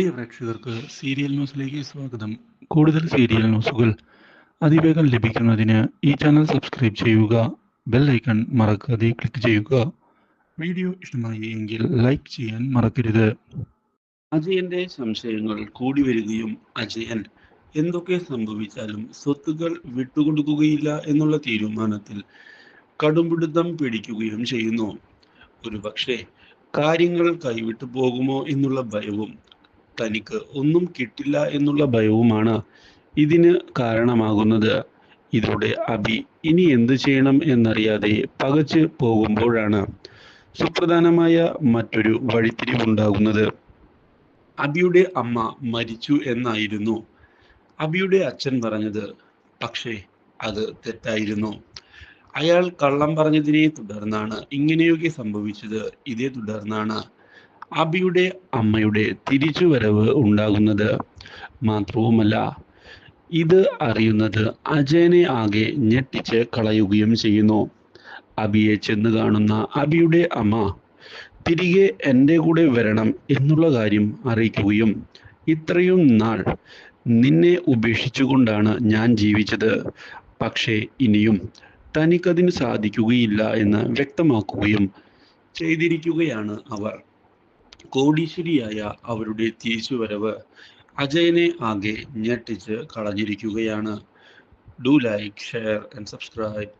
പ്രിയ പ്രേക്ഷകർക്ക് സീരിയൽ ന്യൂസിലേക്ക് സ്വാഗതം. കൂടുതൽ സീരിയൽ ന്യൂസുകൾ അതിവേഗം ലഭിക്കുന്നതിന് ഈ ചാനൽ സബ്സ്ക്രൈബ് ചെയ്യുക ബെൽ ഐക്കൺ മറക്കാതെ ക്ലിക്ക് ചെയ്യുക. വീഡിയോ ഇഷ്ടമായി എങ്കിൽ ലൈക്ക് ചെയ്യാൻ മറക്കരുത്. അജയന്റെ സംശയങ്ങൾ കൂടി വരികയും അജയൻ എന്തൊക്കെ സംഭവിച്ചാലും സ്വത്തുക്കൾ വിട്ടുകൊടുക്കുകയില്ല എന്നുള്ള തീരുമാനത്തിൽ കടുംപിടുത്തം പിടിക്കുകയും ചെയ്യുന്നു. ഒരുപക്ഷെ കാര്യങ്ങൾ കൈവിട്ടു പോകുമോ എന്നുള്ള ഭയവും തനിക്ക് ഒന്നും കിട്ടില്ല എന്നുള്ള ഭയവുമാണ് ഇതിന് കാരണമാകുന്നത്. ഇതോടെ അബി ഇനി എന്ത് ചെയ്യണം എന്നറിയാതെ പകച്ച് പോകുമ്പോഴാണ് സുപ്രധാനമായ മറ്റൊരു വഴിത്തിരിവുണ്ടാകുന്നത് അബിയുടെ അമ്മ മരിച്ചു എന്നായിരുന്നു. അബിയുടെ അച്ഛൻ പറഞ്ഞത് പക്ഷേ അത് തെറ്റായിരുന്നു. അയാൾ കള്ളം പറഞ്ഞതിനെ തുടർന്നാണ് ഇങ്ങനെയൊക്കെ സംഭവിച്ചത്. ഇതേ തുടർന്നാണ് അബിയുടെ അമ്മയുടെ തിരിച്ചുവരവ് ഉണ്ടാകുന്നത് മാത്രവുമല്ല ഇത് അറിയുന്നത് അജയനെ ആകെ ഞെട്ടിച്ച് കളയുകയും ചെയ്യുന്നു. അബിയെ ചെന്ന് കാണുന്ന അബിയുടെ അമ്മ തിരികെ എന്റെ കൂടെ വരണം എന്നുള്ള കാര്യം അറിയിക്കുകയും ഇത്രയും നാൾ നിന്നെ ഉപേക്ഷിച്ചുകൊണ്ടാണ് ഞാൻ ജീവിച്ചത്. പക്ഷേ ഇനിയും തനിക്കതിന് സാധിക്കുകയില്ല എന്ന് വ്യക്തമാക്കുകയും ചെയ്തിരിക്കുകയാണ് അവർ. കോടീശ്വരിയായ അവരുടെ തിരിച്ചുവരവ് അജയനെ ആകെ ഞെട്ടിച്ച് കളഞ്ഞിരിക്കുകയാണ്. Do like share and subscribe